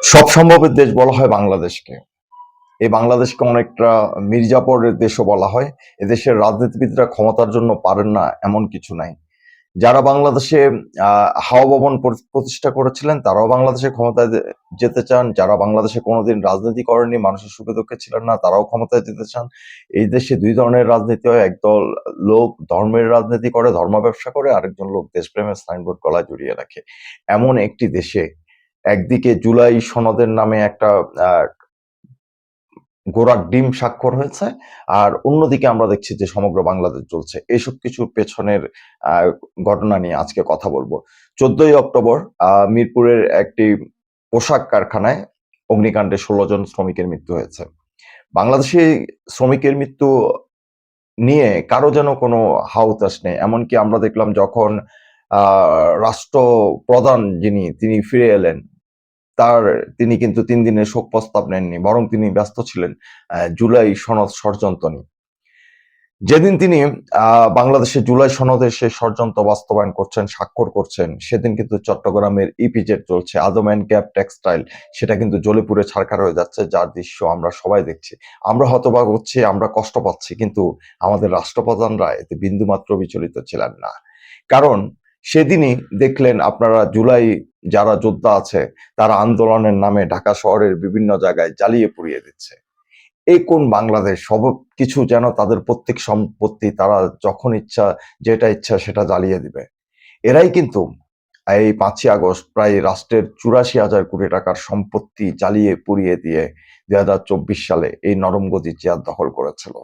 সব সম্ভবের দেশ বলা হয় বাংলাদেশকে। এই বাংলাদেশকে অনেকটা মির্জাপুরের দেশও বলা হয়। এদেশের রাজনীতিবিদরা ক্ষমতার জন্য পারেন না এমন কিছু নাই। যারা বাংলাদেশে হাওয়া ভবন প্রতিষ্ঠা করেছিলেন, তারাও বাংলাদেশে ক্ষমতায় যেতে চান। যারা বাংলাদেশে কোনোদিন রাজনীতি করেনি মানুষের সুখে দুঃখে ছিলেন না, তারাও ক্ষমতায় যেতে চান। এই দেশে দুই ধরনের রাজনীতি হয়। একদল লোক ধর্মের রাজনীতি করে, ধর্ম ব্যবসা করে, আরেকজন লোক দেশপ্রেমের সাইনবোর্ড গলায় জড়িয়ে রাখে। এমন একটি দেশে একদিকে জুলাই সনদের নামে একটা গোড়ার ডিম স্বাক্ষর হয়েছে, আর অন্যদিকে আমরা দেখছি যে সমগ্র বাংলাদেশ চলছে। এসব কিছুর পেছনের ঘটনা নিয়ে আজকে কথা বলব। চোদ্দই অক্টোবর মিরপুরের একটি পোশাক কারখানায় অগ্নিকাণ্ডে ষোলো জন শ্রমিকের মৃত্যু হয়েছে। বাংলাদেশে শ্রমিকের মৃত্যু নিয়ে কারও যেন কোনো হাউতাস নেই, এমনকি আমরা দেখলাম যখন, আহ, রাষ্ট্রপ্রধান যিনি, তিনি ফিরে এলেন তার তিনি কিন্তু তিন দিনের শোক প্রস্তাব নেননি, বরং তিনি ব্যস্ত ছিলেন জুলাই সনদ ষড়যন্ত্র নিয়ে। যেদিন তিনি বাংলাদেশে জুলাই সনদে সে ষড়যন্ত্র বাস্তবায়ন করছেন, স্বাক্ষর করছেন, সেদিন কিন্তু চট্টগ্রামের ইপিজেড চলছে, আদম অ্যান্ড ক্যাপ টেক্সটাইল, সেটা কিন্তু জ্বলেপুরে ছাড়খার হয়ে যাচ্ছে, যার দৃশ্য আমরা সবাই দেখছি। আমরা হতবাক হচ্ছি, আমরা কষ্ট পাচ্ছি, কিন্তু আমাদের রাষ্ট্রপ্রধানরা এতে বিন্দুমাত্র বিচলিত ছিলেন না। কারণ সেদিনই দেখলেন আপনারা জুলাই যারা যোদ্ধা আছে, তারা আন্দোলনের নামে ঢাকা শহরের বিভিন্ন জায়গায় জ্বালিয়ে পুড়িয়ে দিচ্ছে। এই কোন বাংলাদেশ? সব কিছু যেন তাদের প্রত্যেক সম্পত্তি তারা যখন ইচ্ছা, যেটা ইচ্ছা সেটা জ্বালিয়ে দিবে। এরাই কিন্তু এই পাঁচই আগস্ট প্রায় রাষ্ট্রের চুরাশি হাজার কোটি টাকার সম্পত্তি জ্বালিয়ে পুড়িয়ে দিয়ে দুই হাজার চব্বিশ সালে এই নরমগতি চেয়ার দখল করেছিল।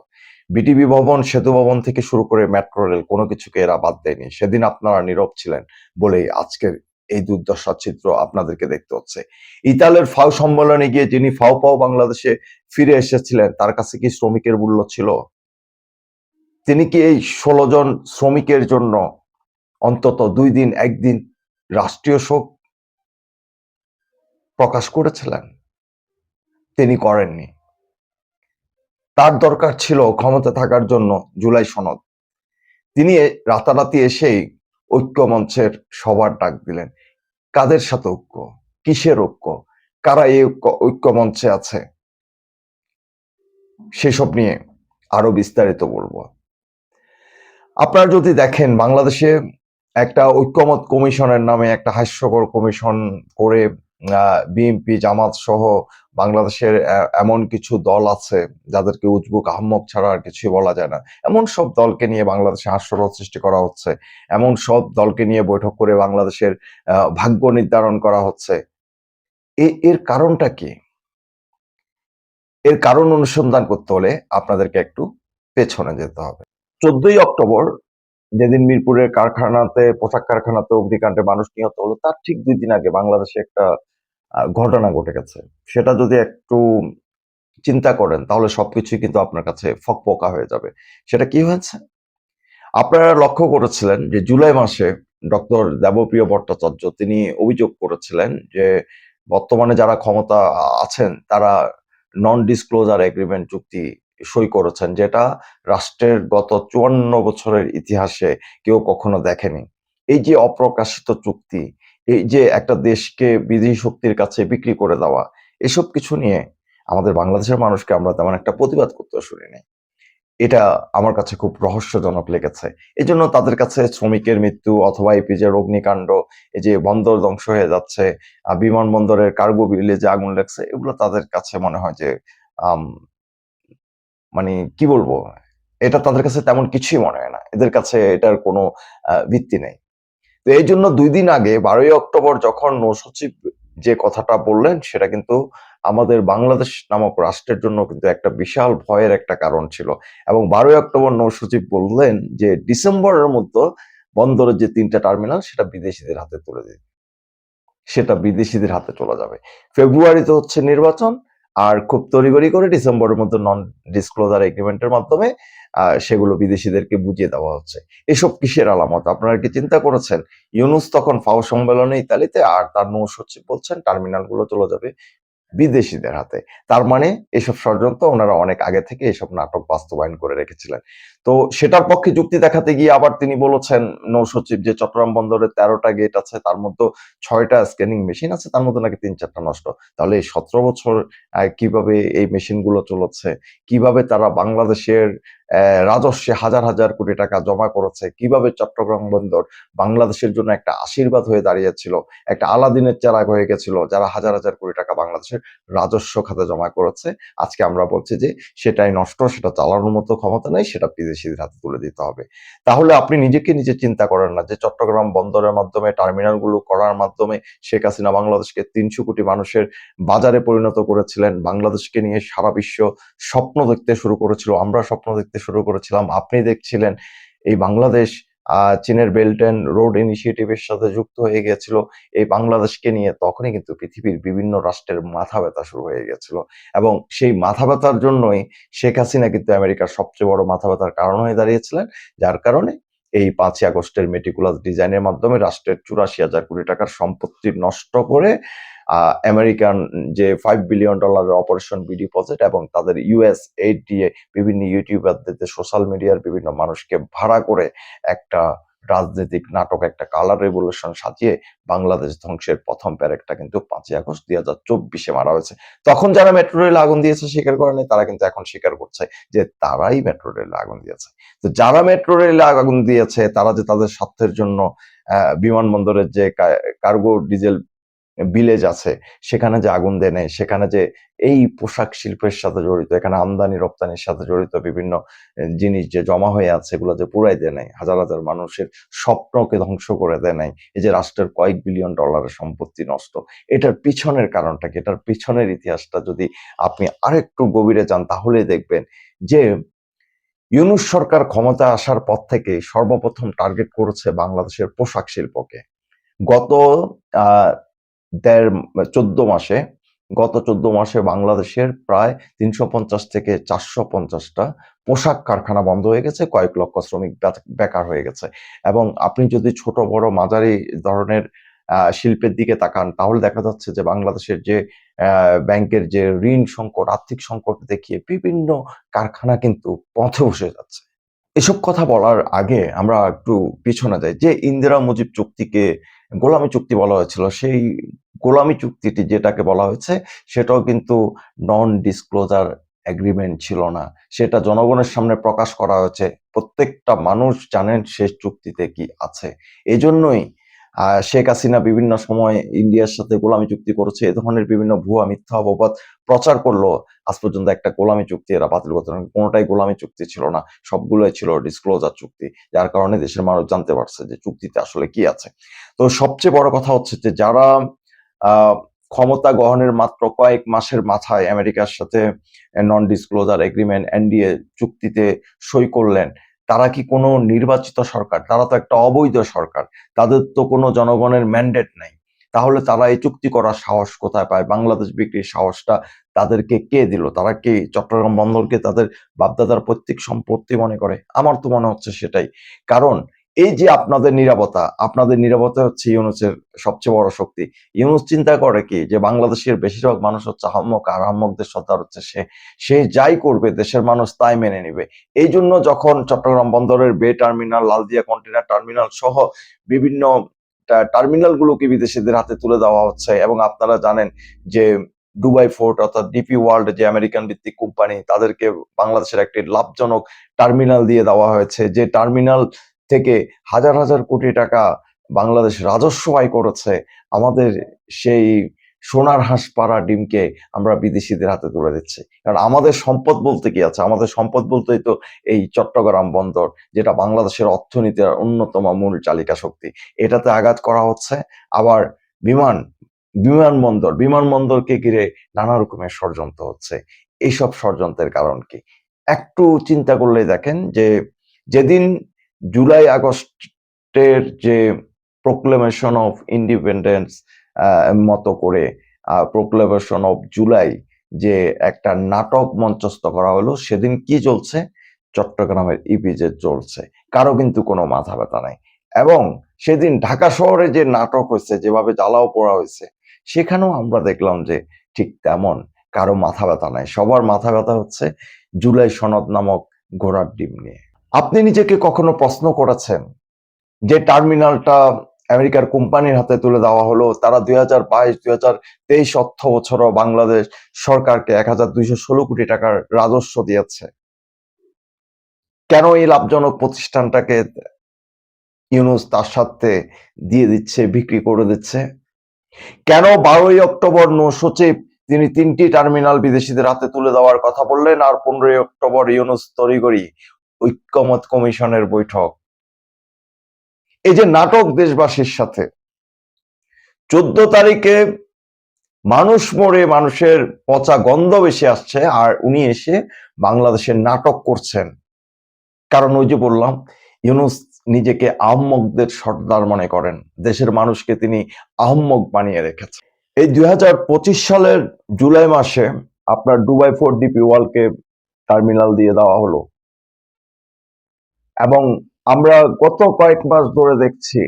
বিটিবি ভবন, সেতু ভবন থেকে শুরু করে মেট্রো রেল কোনো কিছুকে এরা বাদ দেয়নি। সেদিন আপনারা নীরব ছিলেন বলেই আজকের এই দুর্দশার চিত্র আপনাদেরকে দেখতে হচ্ছে। ইতালের ফাও সম্মেলনে গিয়ে যিনি ফাও পাও বাংলাদেশে ফিরে এসেছিলেন, তার কাছে কি শ্রমিকের মূল্য ছিল? তিনি কি এই ষোলো জন শ্রমিকের জন্য অন্তত দুই দিন, একদিন রাষ্ট্রীয় শোক প্রকাশ করেছিলেন? তিনি করেননি। তার দরকার ছিল ক্ষমতা থাকার জন্য জুলাই সনদ। তিনি রাতারাতি এসেই ঐক্য মঞ্চের সবার ডাক দিলেন। কাদের সাথে ঐক্য? কিসের ঐক্য? কারা এই ঐক্য- মঞ্চে আছে? সেসব নিয়ে আরও বিস্তারিত বলব। আপনারা যদি দেখেন বাংলাদেশে একটা ঐক্যমত কমিশনের নামে একটা হাস্যকর কমিশন করে বিএনপি, জামাত সহ বাংলাদেশের এমন কিছু দল আছে যাদেরকে উজবুক আহম্মক ছাড়া আর কিছুই বলা যায় না। এমন সব দলকে নিয়ে বাংলাদেশে হাস্যরস সৃষ্টি করা হচ্ছে। এমন সব দলকে নিয়ে বৈঠক করে বাংলাদেশের ভাগ্য নির্ধারণ করা হচ্ছে। এর কারণটা কি? এর কারণ অনুসন্ধান করতে হলে আপনাদেরকে একটু পেছনে যেতে হবে। চোদ্দই অক্টোবর যেদিন মিরপুরের কারখানাতে, পোশাক কারখানাতে অগ্নিকাণ্ডে মানুষ নিহত হলো, তার ঠিক দুই দিন আগে বাংলাদেশে একটা ঘটনা ঘটে গেছে। সেটা যদি একটু চিন্তা করেন, তাহলে সবকিছুই কিন্তু আপনার কাছে ফকপকা হয়ে যাবে। সেটা কি হয়েছে? আপনারা লক্ষ্য করেছিলেন যে জুলাই মাসে ডক্টর দেবপ্রিয় ভট্টাচার্য, তিনি অভিযোগ করেছিলেন যে বর্তমানে যারা ক্ষমতা আছেন, তারা নন ডিসক্লোজার এগ্রিমেন্ট চুক্তি সই করেছেন, যেটা রাষ্ট্রের গত চুয়ান্ন বছরের ইতিহাসে কেউ কখনো দেখেনি। এই যে অপ্রকাশিত চুক্তি, এই যে একটা দেশকে বিদেশি শক্তির কাছে বিক্রি করে দেওয়া, এসব কিছু নিয়ে আমাদের বাংলাদেশের মানুষকে আমরা তেমন একটা প্রতিবাদ করতে শুনিনি। এটা আমার কাছে খুব রহস্যজনক লেগেছে। এই জন্য তাদের কাছে শ্রমিকের মৃত্যু অথবা এপিজের অগ্নিকাণ্ড, এই যে বন্দর ধ্বংস হয়ে যাচ্ছে বিমানবন্দরের কার্গো বিলে যে আগুন লাগছে, এগুলো তাদের কাছে মনে হয় যে মানে কি বলব? এটা তাদের কাছে তেমন কিছুই মনে হয় না। এদের কাছে এটার কোনো ভিত্তি নেই। তো এই জন্য দুই দিন আগে বারোই অক্টোবর যখন নৌসচিব যে কথাটা বললেন, সেটা কিন্তু আমাদের বাংলাদেশ নামক রাষ্ট্রের জন্য কিন্তু একটা বিশাল ভয়ের একটা কারণ ছিল। এবং বারোই অক্টোবর নৌসচিব বললেন যে, ডিসেম্বরের মধ্যে বন্দরের যে তিনটা টার্মিনাল, সেটা বিদেশিদের হাতে তুলে দিবে সেটা বিদেশিদের হাতে চলে যাবে। ফেব্রুয়ারিতে হচ্ছে নির্বাচন আর খুব তড়িগড়ি করে ডিসেম্বরের মধ্যে নন ডিসক্লোজার এগ্রিমেন্টের মাধ্যমে সেগুলো বিদেশিদেরকে বুঝিয়ে দেওয়া হচ্ছে। এসব কিসের আলামত? আপনারা কি চিন্তা করেছেন? ইউনুস তখন ফাও সম্মেলনে ইতালিতে, আর তার নৌ সচিব বলছেন টার্মিনালগুলো চলে যাবে বিদেশিদের হাতে। তার মানে এসব ষড়যন্ত্র ওনারা অনেক আগে থেকে এসব নাটক বাস্তবায়ন করে রেখেছিলেন। তো সেটার পক্ষে যুক্তি দেখাতে গিয়ে আবার তিনি বলেছেন নৌ সচিব যে চট্টগ্রাম বন্দরে তেরোটা গেট আছে, তার মধ্যে ছয়টা স্ক্যানিং মেশিন আছে, তার মধ্যে নাকি তিন চারটা নষ্ট। তাহলে এই সতেরো বছর কীভাবে এই মেশিনগুলো চলেছে, কীভাবে তারা বাংলাদেশের রাজস্বে হাজার হাজার কোটি টাকা জমা করেছে, কীভাবে চট্টগ্রাম বন্দর বাংলাদেশের জন্য একটা আশীর্বাদ হয়ে দাঁড়িয়েছিল, একটা আলাদিনের চেরাগ হয়ে গেছিল, যারা হাজার হাজার কোটি টাকা বাংলাদেশের রাজস্ব খাতে জমা করেছে, আজকে আমরা বলছি যে সেটাই নষ্ট, সেটা চালানোর মতো ক্ষমতা নেই, সেটা বিদেশিদের হাতে তুলে দিতে হবে। তাহলে আপনি নিজেকে নিজে চিন্তা করেন না যে চট্টগ্রাম বন্দরের মাধ্যমে, টার্মিনালগুলো করার মাধ্যমে শেখ হাসিনা বাংলাদেশকে তিনশো কোটি মানুষের বাজারে পরিণত করেছিলেন, বাংলাদেশকে নিয়ে সারা বিশ্ব স্বপ্ন দেখতে শুরু করেছিল, আমরা স্বপ্ন দেখতে শুরু করেছিলাম, আপনি দেখছিলেন এই বাংলাদেশ চীনের বেল্ট অ্যান্ড রোড ইনিশিয়েটিভের সাথে যুক্ত হয়ে গিয়েছিল এই বাংলাদেশকে নিয়ে তখনই কিন্তু পৃথিবীর বিভিন্ন রাষ্ট্রের মাথা ব্যথা শুরু হয়ে গেছিল। এবং সেই মাথা ব্যথার জন্যই শেখ হাসিনা কিন্তু আমেরিকার সবচেয়ে বড় মাথা ব্যথার কারণ হয়ে দাঁড়িয়েছিলেন। যার কারণে এই পাঁচই আগস্টের মেটিকুলাস ডিজাইনের মাধ্যমে রাষ্ট্রের চুরাশি হাজার কোটি টাকার সম্পত্তি নষ্ট করে আমেরিকান যে ফাইভ বিলিয়ন ডলারের অপারেশন বি ডিপোজিট এবং তাদের ইউএস এইড দিয়ে বিভিন্ন ইউটিউবারদের সোশ্যাল মিডিয়ার বিভিন্ন মানুষকে ভাড়া করে একটা রাজনৈতিক নাটক, একটা কালার রেভলিউশন সাজিয়ে বাংলাদেশ ধ্বংসের প্রথম প্যারেকটা কিন্তু পাঁচই আগস্ট দুই হাজার চব্বিশে মারা হয়েছে। তখন যারা মেট্রো রেল আগুন দিয়েছে স্বীকার করেনি তারা কিন্তু এখন স্বীকার করছে যে তারাই মেট্রো রেল আগুন দিয়েছে। তো যারা মেট্রো রেল আগুন দিয়েছে, তারা যে তাদের স্বার্থের জন্য বিমানবন্দরের যে কার্গো ডিজেল ভিলেজ আছে, সেখানে যে আগুন দেয় নেই, সেখানে যে এই পোশাক শিল্পের সাথে জড়িত, এখানে আমদানি রপ্তানির সাথে জড়িত বিভিন্ন জিনিস যে জমা হয়ে আছে, এগুলো যে পুরাই দেয় নাই, হাজার হাজার মানুষের স্বপ্নকে ধ্বংস করে দেয় নাই, এই যে রাষ্ট্রের কয়েক বিলিয়ন ডলারের সম্পত্তি নষ্ট, এটার পিছনের কারণটা কি? এটার পিছনের ইতিহাসটা যদি আপনি আরেকটু গভীরে যান, তাহলেই দেখবেন যে ইউনুস সরকার ক্ষমতা আসার পর থেকে সর্বপ্রথম টার্গেট করেছে বাংলাদেশের পোশাক শিল্পকে। গত দেড় চোদ্দ মাসে, গত চোদ্দ মাসে বাংলাদেশের প্রায় তিনশো পঞ্চাশ থেকে চারশো পঞ্চাশটা পোশাক কারখানা বন্ধ হয়ে গেছে, কয়েক লক্ষ শ্রমিক বেকার হয়ে গেছে। এবং আপনি যদি ছোট, বড়, মাঝারি ধরনের শিল্পের দিকে তাকান, তাহলে দেখা যাচ্ছে যে বাংলাদেশের যে ব্যাংকের যে ঋণ সংকট, আর্থিক সংকট দেখিয়ে বিভিন্ন কারখানা কিন্তু পথে বসে যাচ্ছে। এসব কথা বলার আগে আমরা একটু পিছনে যাই। যে ইন্দিরা মুজিব চুক্তিকে গোলামী চুক্তি বলা হয়েছিল, সেই গোলামী চুক্তিটি যেটাকে বলা হয়েছে, সেটাও কিন্তু নন ডিসক্লোজার এগ্রিমেন্ট ছিল না। সেটা জনগণের সামনে প্রকাশ করা হয়েছে। প্রত্যেকটা মানুষ জানেন শেষ চুক্তিতে কি আছে। এজন্যই শেখ হাসিনা বিভিন্ন সময় ইন্ডিয়ার সাথে গোলামি চুক্তি করেছে। এ ধরনের বিভিন্ন ভুয়া, মিথ্যা অপবাদ প্রচার করল আজ পর্যন্ত একটা গোলামী চুক্তি এরা বাতিল করতে পারেনি। কোনোটাই গোলামী চুক্তি ছিল না। সবগুলোই ছিল ডিসক্লোজার চুক্তি, যার কারণে দেশের মানুষ জানতে পারছে যে চুক্তিতে আসলে কি আছে। তো সবচেয়ে বড় কথা হচ্ছে যে যারা ক্ষমতা গ্রহণের মাত্র কয়েক মাসের মাথায় আমেরিকার সাথে নন ডিসক্লোজার এগ্রিমেন্ট এনডিএ চুক্তিতে সই করলেন। তারা কি কোনো নির্বাচিত সরকার? তারা তো একটা অবৈধ সরকার। তাদের তো কোনো জনগণের ম্যান্ডেট নাই। তাহলে তারা এই চুক্তি করার সাহস কোথায় পায়? বাংলাদেশ বিক্রির সাহসটা তাদেরকে কে দিল? তারা কি চট্টগ্রাম বন্দরকে তাদের বাপদাদার প্রত্যেক সম্পত্তি মনে করে? আমার তো মনে হচ্ছে সেটাই। কারণ এই যে আপনাদের নিরাপত্তা আপনাদের নিরাপত্তা হচ্ছে ইউনুসের সবচেয়ে বড় শক্তি। ইউনুস চিন্তা করে কি? যে বাংলাদেশের বেশিরভাগ মানুষ হচ্ছে আহম্মক, আর আহম্মকদের সর্দার হচ্ছে সে। সে যাই করবে, দেশের মানুষ তাই মেনে নেবে। এই জন্য যখন চট্টগ্রাম বন্দরের বে টার্মিনাল, লালদিয়া কন্টেনার টার্মিনাল সহ বিভিন্ন টার্মিনাল গুলোকে বিদেশিদের হাতে তুলে দেওয়া হচ্ছে এবং আপনারা জানেন যে দুবাই ফোর্ট অর্থাৎ ডিপি ওয়ার্ল্ড যে আমেরিকান ভিত্তিক কোম্পানি, তাদেরকে বাংলাদেশের একটি লাভজনক টার্মিনাল দিয়ে দেওয়া হয়েছে। যে টার্মিনাল থেকে হাজার হাজার কোটি টাকা বাংলাদেশ রাজস্ব আয় করেছে, আমাদের সেই সোনার হাঁস পাড়া ডিমকে আমরা বিদেশিদের হাতে তুলে দিচ্ছি। কারণ আমাদের সম্পদ বলতে কি আছে? আমাদের সম্পদ বলতেই তো এই চট্টগ্রাম বন্দর, যেটা বাংলাদেশের অর্থনীতির অন্যতম মূল চালিকা শক্তি। এটাতে আঘাত করা হচ্ছে। আবার বিমান, বিমানবন্দর, বিমানবন্দরকে ঘিরে নানা রকমের ষড়যন্ত্র হচ্ছে। এইসব ষড়যন্ত্রের কারণ কি? একটু চিন্তা করলে দেখেন যে, যেদিন জুলাই আগস্টের যে প্রোক্লেমেশন অফ ইন্ডিপেন্ডেন্স মতো করে প্রোক্লেমেশন অফ জুলাই যে একটা নাটক মঞ্চস্থ করা হলো, সেদিন কি চলছে? চট্টগ্রামের ইপিজে চলছে। কারও কিন্তু কোনো মাথা ব্যথা নাই। এবং সেদিন ঢাকা শহরে যে নাটক হয়েছে, যেভাবে জ্বালাও পোড়া হয়েছে, সেখানেও আমরা দেখলাম যে ঠিক তেমন কারও মাথা ব্যথা নাই। সবার মাথা ব্যথা হচ্ছে জুলাই সনদ নামক ঘোড়ার ডিম নিয়ে। আপনি নিজেকে কখনো প্রশ্ন করেছেন? যে টার্মিনালটা আমেরিকার কোম্পানির হাতে তুলে দেওয়া হলো, তারা দুই হাজার বাইশ, দুই হাজার তেইশ অর্থ বছরও বাংলাদেশ সরকারকে এক হাজার দুইশো ষোলো কোটি টাকার রাজস্ব দিয়েছে। কেন এই লাভজনক প্রতিষ্ঠানটাকে ইউনুস তার সাথে দিয়ে দিচ্ছে, বিক্রি করে দিচ্ছে? কেন বারোই অক্টোবর নৌ সচিব তিনি তিনটি টার্মিনাল বিদেশিদের হাতে তুলে দেওয়ার কথা বললেন, আর পনেরোই অক্টোবর ইউনুস তরিগরি ঐক্যমত কমিশনের বৈঠক। এই যে নাটক দেশবাসীর সাথে, চোদ্দ তারিখে মানুষ মরে মানুষের পচা গন্ধ বেশি আসছে, আর উনি এসে বাংলাদেশের নাটক করছেন। কারণ ওই যে বললাম, ইউনুস নিজেকে আহম্মকদের সর্দার মনে করেন। দেশের মানুষকে তিনি আহম্মক বানিয়ে রেখেছেন। এই দুই হাজার পঁচিশ সালের জুলাই মাসে আপনার দুবাই ফোর ডিপি ওয়ালকে টার্মিনাল দিয়ে দেওয়া হলো। এবং আমরা গত কয়েক মাস ধরে দেখছি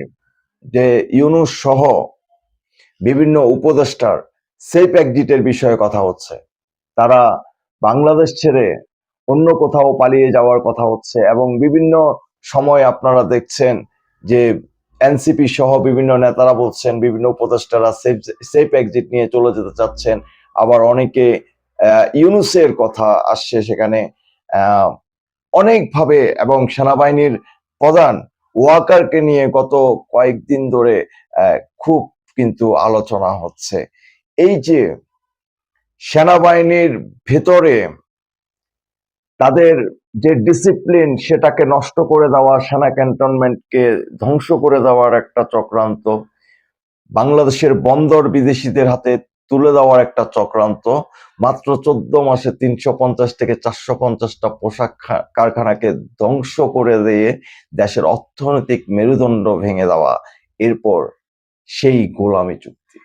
যে ইউনুস সহ বিভিন্ন উপদেষ্টার সেফ এক্সিটের বিষয়ে কথা হচ্ছে। তারা বাংলাদেশ ছেড়ে অন্য কোথাও পালিয়ে যাওয়ার কথা হচ্ছে এবং বিভিন্ন সময় আপনারা দেখছেন যে এনসিপি সহ বিভিন্ন নেতারা বলছেন, বিভিন্ন উপদেষ্টারা সেফ সেফ এক্সিট নিয়ে চলে যেতে চাচ্ছেন। আবার অনেকে ইউনুসের কথা আসছে সেখানে অনেকভাবে এবং সেনাবাহিনীর প্রধান ওয়াকারকে নিয়ে গত কয়েকদিন ধরে খুব কিন্তু আলোচনা হচ্ছে। এই যে সেনাবাহিনীর ভেতরে তাদের যে ডিসিপ্লিন সেটাকে নষ্ট করে দেওয়া, সেনা ক্যান্টনমেন্টকে ধ্বংস করে দেওয়ার একটা চক্রান্ত, বাংলাদেশের বন্দর বিদেশিদের হাতে তুলে দেওয়ার একটা চক্রান্ত। মাত্র চোদ্দ মাসে তিনশো পঞ্চাশ থেকে চারশো পঞ্চাশটা পোশাক কারখানাকে ধ্বংস করে দিয়ে দেশের অর্থনৈতিক মেরুদণ্ড ভেঙে দেওয়া। এরপর সেই গোলামি চুক্তি।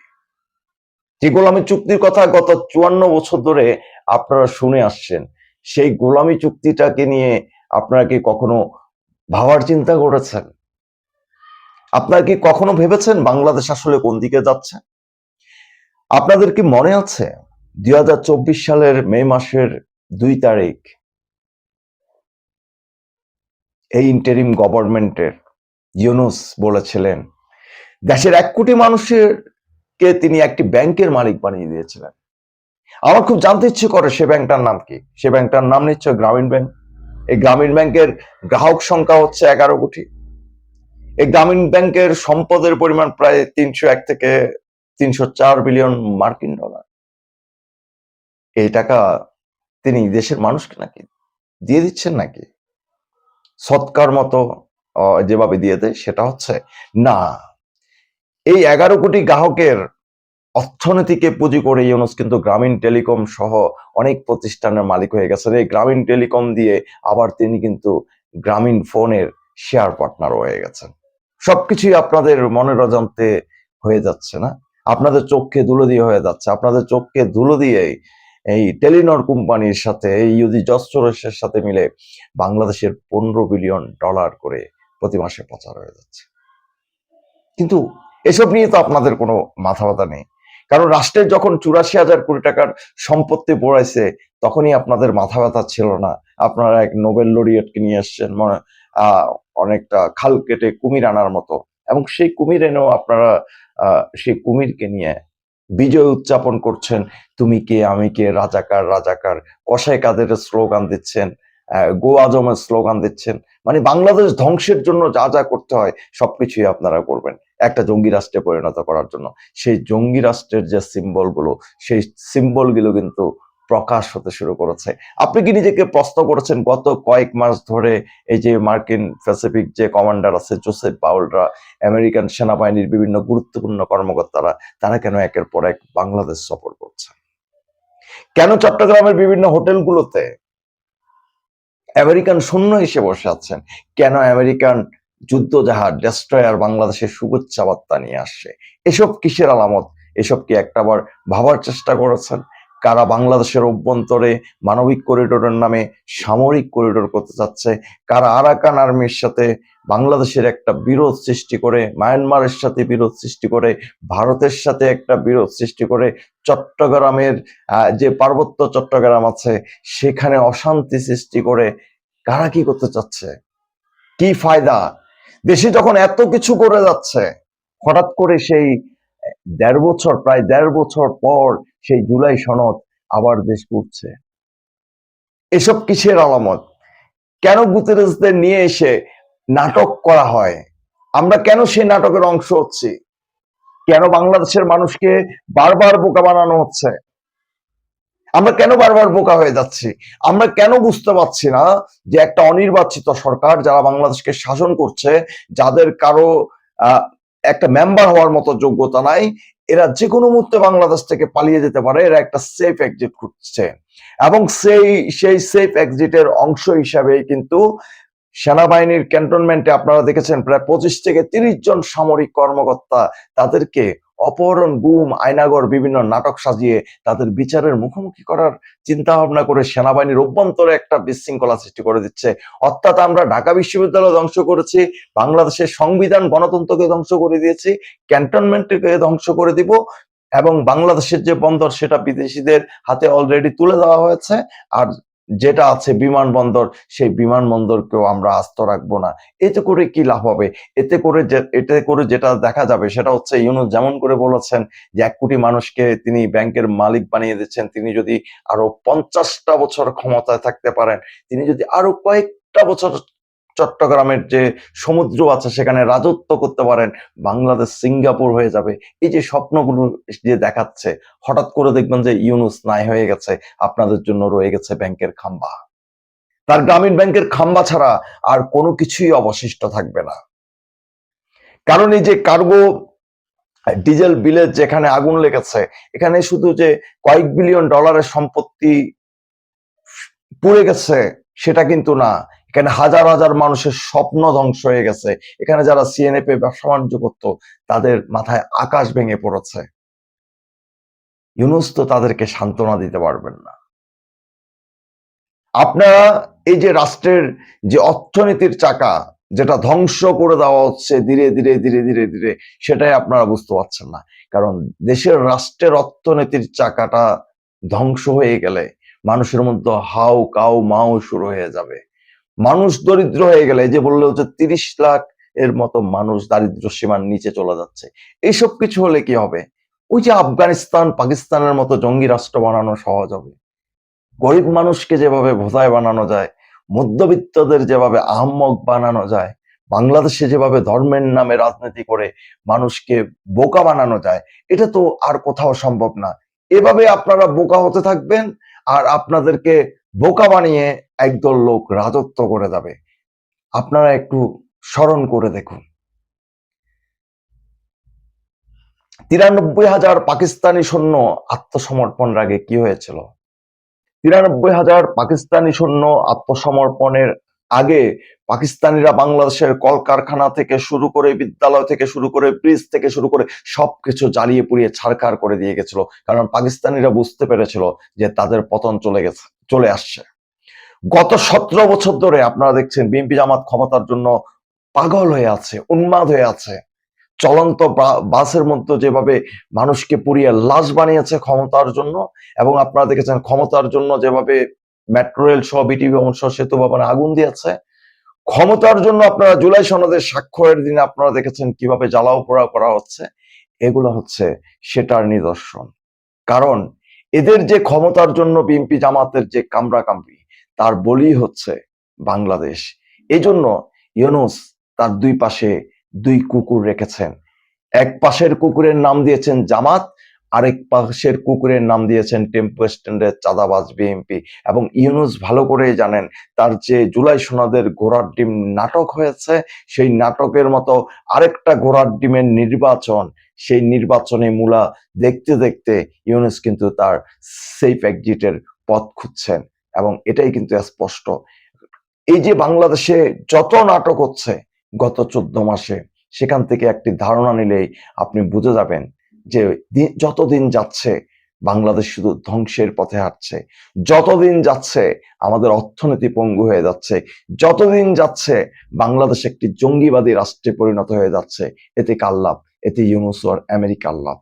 যে গোলামি চুক্তির কথা গত চুয়ান্ন বছর ধরে আপনারা শুনে আসছেন, সেই গোলামি চুক্তিটাকে নিয়ে আপনারা কি কখনো ভাবার চিন্তা করেছেন? আপনারা কি কখনো ভেবেছেন বাংলাদেশ আসলে কোন দিকে যাচ্ছে? আপনাদের কি মনে আছে দুই হাজার চব্বিশ সালের মে মাসের দুই তারিখ এই ইন্টারিম গভর্নমেন্টের ইউনুস বলেছিলেন, দেশের এক কোটি মানুষের কে তিনি একটি ব্যাংকের মালিক বানিয়ে দিয়েছিলেন। আমার খুব জানতে ইচ্ছে করে সে ব্যাংকটার নাম কি? সে ব্যাংকটার নাম নিশ্চয় গ্রামীণ ব্যাংক। এই গ্রামীণ ব্যাংকের গ্রাহক সংখ্যা হচ্ছে এগারো কোটি। এই গ্রামীণ ব্যাংকের সম্পদের পরিমাণ প্রায় তিনশো এক থেকে তিনশো চার বিলিয়ন মার্কিন ডলার। এই টাকা তিনি দেশের মানুষকে নাকি দিয়ে দিচ্ছেন নাকি? সৎকার মতো যেভাবে দিয়ে দেয় সেটা হচ্ছে, না, এই এগারো কোটি গ্রাহকের অর্থনীতিকে পুঁজি করে ইউনুস কিন্তু গ্রামীণ টেলিকম সহ অনেক প্রতিষ্ঠানের মালিক হয়ে গেছেন। এই গ্রামীণ টেলিকম দিয়ে আবার তিনি কিন্তু গ্রামীণ ফোনের শেয়ার পার্টনার হয়ে গেছেন। সবকিছুই আপনাদের মনের অজান্তে হয়ে যাচ্ছে না? আপনাদের চোখকে ধুলো দিয়ে হয়ে যাচ্ছে। আপনাদের চোখকে ধুলো দিয়ে এই টেলিনর কোম্পানির সাথে, এই ইউদি জস্টরের সাথে মিলে বাংলাদেশের পনেরো বিলিয়ন ডলার করে প্রতি মাসে প্রচার হয়ে যাচ্ছে। কিন্তু এসব নিয়ে তো আপনাদের কোনো মাথা ব্যথা নেই। কারণ রাষ্ট্রের যখন চুরাশি হাজার কোটি টাকার সম্পত্তি পড়াইছে, তখনই আপনাদের মাথা ব্যথা ছিল না। আপনারা এক নোবেল লরিয়েটকে নিয়ে এসছেন, মনে অনেকটা খাল কেটে কুমির আনার মতো। এবং সেই কুমির এনেও আপনারা সেই কুমিরকে নিয়ে বিজয় উদযাপন করছেন। তুমি কে? আমি কে? রাজাকার রাজাকার। কসাই কাদের স্লোগান দিচ্ছেন? গো আজমের স্লোগান দিচ্ছেন। মানে বাংলাদেশ ধ্বংসের জন্য যা যা করতে হয়, সবকিছুই আপনারা করবেন। একটা জঙ্গি রাষ্ট্রে পরিণত করার জন্য। সেই জঙ্গি রাষ্ট্রের যে সিম্বলগুলো, সেই সিম্বলগুলো কিন্তু প্রকাশ হতে শুরু করেছে। আপনি কি নিজেকে প্রশ্ন করেছেন গত কয়েক মাস ধরে এই যে মার্কিন প্যাসিফিক যে কমান্ডার আছে জোসেফ পাউলরা আমেরিকান সেনাবাহিনীর বিভিন্ন গুরুত্বপূর্ণ কর্মকর্তারা, তারা কেন একের পর এক বাংলাদেশ সফর করছে? কেন চট্টগ্রামের বিভিন্ন হোটেলগুলোতে আমেরিকান সৈন্য এসে বসে আছেন? কেন আমেরিকান যুদ্ধ জাহাজ ডেস্ট্রয়ার বাংলাদেশের শুভেচ্ছা বার্তা নিয়ে আসছে? এসব কিসের আলামত? এসব কি একটাবার ভাবার চেষ্টা করেছেন? কারা বাংলাদেশের অভ্যন্তরে মানবিক করিডোরের নামে সামরিক করিডোর করতে চাচ্ছে, কারা আরাকান আর্মির সাথে বাংলাদেশের একটা বিরোধ সৃষ্টি করে, মায়ানমারের সাথে বিরোধ সৃষ্টি করে, ভারতের সাথে একটা বিরোধ সৃষ্টি করে, চট্টগ্রামের যে পার্বত্য চট্টগ্রাম আছে, সেখানে অশান্তি সৃষ্টি করে, কারা কি করতে চাচ্ছে? কি ফায়দা? দেশে যখন এত কিছু করে যাচ্ছে, হঠাৎ করে সেই দেড় বছর, প্রায় দেড় বছর পর সেই জুলাই সনদ আবার দেশ উঠছে এসব কিসের আলামত? কেন গুতেরেসদের নিয়ে এসে নাটক করা হয়? আমরা কেন সেই নাটকের অংশ হচ্ছি? কেন বাংলাদেশের মানুষকে বারবার বোকা বানানো হচ্ছে? আমরা কেন বারবার বোকা হয়ে যাচ্ছি? আমরা কেন বুঝতে পারছি না যে একটা অনির্বাচিত সরকার যারা বাংলাদেশকে শাসন করছে, যাদের কারও একটা মেম্বার হওয়ার মতো যোগ্যতা নাই এরা যে কোনো মুহূর্তে বাংলাদেশ থেকে পালিয়ে যেতে পারে, এরা একটা সেফ এক্সিট খুঁজছে। এবং সেই সেই সেফ এক্সিটের অংশ হিসাবে কিন্তু সেনাবাহিনীর ক্যান্টনমেন্টে আপনারা দেখেছেন, প্রায় পঁচিশ থেকে তিরিশ জন সামরিক কর্মকর্তা তাদেরকে অপহরণ, গুম আয়নাগর বিভিন্ন নাটক সাজিয়ে তাদের বিচারের মুখোমুখি করার চিন্তা ভাবনা করে সেনাবাহিনীর অভ্যন্তরে একটা বিশৃঙ্খলা সৃষ্টি করে দিচ্ছে। অর্থাৎ আমরা ঢাকা বিশ্ববিদ্যালয় ধ্বংস করেছি, বাংলাদেশের সংবিধান গণতন্ত্রকে ধ্বংস করে দিয়েছি, ক্যান্টনমেন্টকে ধ্বংস করে দিব এবং বাংলাদেশের যে বন্দর সেটা বিদেশিদের হাতে অলরেডি তুলে দেওয়া হয়েছে। আর যেটা আছে বিমানবন্দর, সেই বিমানবন্দরকেও আমরা আস্ত রাখব না। এতে করে কি লাভ হবে? এতে করে যে, এতে করে যেটা দেখা যাবে সেটা হচ্ছে ইউনুস যেমন করে বলেছেন যে, এক কোটি মানুষকে তিনি ব্যাংকের মালিক বানিয়ে দিচ্ছেন, তিনি যদি আরও পঞ্চাশটা বছর ক্ষমতায় থাকতে পারেন, তিনি যদি আরও কয়েকটা বছর চট্টগ্রামের যে সমুদ্র আছে, সেখানে রাজত্ব করতে পারেন, বাংলাদেশ সিঙ্গাপুর হয়ে যাবে। এই যে স্বপ্নগুলো যে দেখাচ্ছে, হঠাৎ করে দেখবেন যে ইউনুস নাই হয়ে গেছে, আপনাদের জন্য রয়ে গেছে ব্যাংকের খাম্বা। তার গ্রামীণ ব্যাংকের খাম্বা ছাড়া আর কোনো কিছুই অবশিষ্ট থাকবে না। কারণ এই যে কার্গো ডিজেল বিলের যেখানে আগুন লেগেছে, এখানে শুধু যে কয়েক বিলিয়ন ডলারের সম্পত্তি পুড়ে গেছে, সেটা কিন্তু না। এখানে হাজার হাজার মানুষের স্বপ্ন ধ্বংস হয়ে গেছে। এখানে যারা সিএনএফ এ ব্যবসা বাণিজ্য করতো, তাদের মাথায় আকাশ ভেঙে পড়েছে। ইউনুস তো তাদেরকে সান্ত্বনা দিতে পারবেন না। আপনারা এই যে রাষ্ট্রের যে অর্থনীতির চাকা, যেটা ধ্বংস করে দেওয়া হচ্ছে ধীরে ধীরে ধীরে ধীরে ধীরে, সেটাই আপনারা বুঝতে পারছেন না। কারণ দেশের রাষ্ট্রের অর্থনীতির চাকাটা ধ্বংস হয়ে গেলে মানুষের মধ্যে হাউ, কাউ মাও শুরু হয়ে যাবে। মানুষ দরিদ্র হয়ে গেলে যে বলল যে তিরিশ লাখ এর মতো মানুষ দারিদ্র সীমার নিচে চলে যাচ্ছে। এইসব কিছু হলে কি হবে? ওই যে আফগানিস্তান, পাকিস্তানের মতো জঙ্গি রাষ্ট্র বানানো সহজ হবে। গরিব মানুষকে যেভাবে ভোজায় বানানো যায়, মধ্যবিত্তদের যেভাবে আহম্মক বানানো যায়, বাংলাদেশে যেভাবে ধর্মের নামে রাজনীতি করে মানুষকে বোকা বানানো যায়, এটা তো আর কোথাও সম্ভব না। এভাবে আপনারা বোকা হতে থাকবেন, আর আপনাদেরকে বোকা বানিয়ে একদল লোক রাজত্ব করে যাবে। আপনারা একটু স্মরণ করে দেখুন। তিরানব্বই হাজার পাকিস্তানি সৈন্য আত্মসমর্পণের আগে কি হয়েছিল? তিরানব্বই হাজার পাকিস্তানি সৈন্য আত্মসমর্পণের আগে পাকিস্তানিরা বাংলাদেশের কলকারখানা থেকে শুরু করে, বিদ্যালয় থেকে শুরু করে, ব্রিজ থেকে শুরু করে সবকিছু জ্বালিয়ে পুড়িয়ে ছাড়খাড় করে দিয়ে গেছিল। কারণ পাকিস্তানিরা বুঝতে পেরেছিল যে তাদের পতন চলে গেছে। চলে আসছে। গত সতেরো বছর ধরে আপনারা দেখছেন বিএনপি জামাত ক্ষমতার জন্য পাগল হয়ে আছে, উন্মাদ হয়ে আছে। চলন্ত বাসের মধ্যে যেভাবে মানুষকে পুড়িয়ে লাশ বানিয়েছে ক্ষমতার জন্য এবং আপনারা দেখেছেন ক্ষমতার জন্য যেভাবে মেট্রো রেল সহ বিটিভি সহ, সেতু ভবনে আগুন দিয়েছে। ক্ষমতার জন্য আপনারা জুলাই সনদের স্বাক্ষরের দিনে আপনারা দেখেছেন কীভাবে জ্বালাও পোড়া করা হচ্ছে। এগুলো হচ্ছে সেটার নিদর্শন। কারণ এদের যে ক্ষমতার জন্য বিএনপি জামাতের যে কামরা কামড়ি তার বলি হচ্ছে বাংলাদেশ। এজন্য ইউনুস তার দুই পাশে দুই কুকুর রেখেছেন। এক পাশের কুকুরের নাম দিয়েছেন জামাত আরেক পাশের কুকুরের নাম দিয়েছেন টেম্পো স্ট্যান্ডের চাঁদাবাজ বিএনপি এবং ইউনুস ভালো করে জানেন, তার যে জুলাই সোনাদের ঘোড়ার ডিম নাটক হয়েছে, সেই নাটকের মতো আরেকটা ঘোড়ার ডিমের নির্বাচন, সেই নির্বাচনে মূলা দেখতে দেখতে ইউনুস কিন্তু তার সেফ এক্সিটের পথ খুঁজছেন। এবং এটাই কিন্তু স্পষ্ট। এই যে বাংলাদেশে যত নাটক হচ্ছে গত চোদ্দ মাসে, সেখান থেকে একটি ধারণা নিলেই আপনি বুঝে যাবেন যে যতদিন যাচ্ছে, বাংলাদেশ শুধু ধ্বংসের পথে হাঁটছে। যতদিন যাচ্ছে, আমাদের অর্থনীতি পঙ্গু হয়ে যাচ্ছে। যতদিন যাচ্ছে, বাংলাদেশ একটি জঙ্গিবাদী রাষ্ট্রে পরিণত হয়ে যাচ্ছে। এতে কার লাভ? এতে ইউনুস আর আমেরিকার লাভ।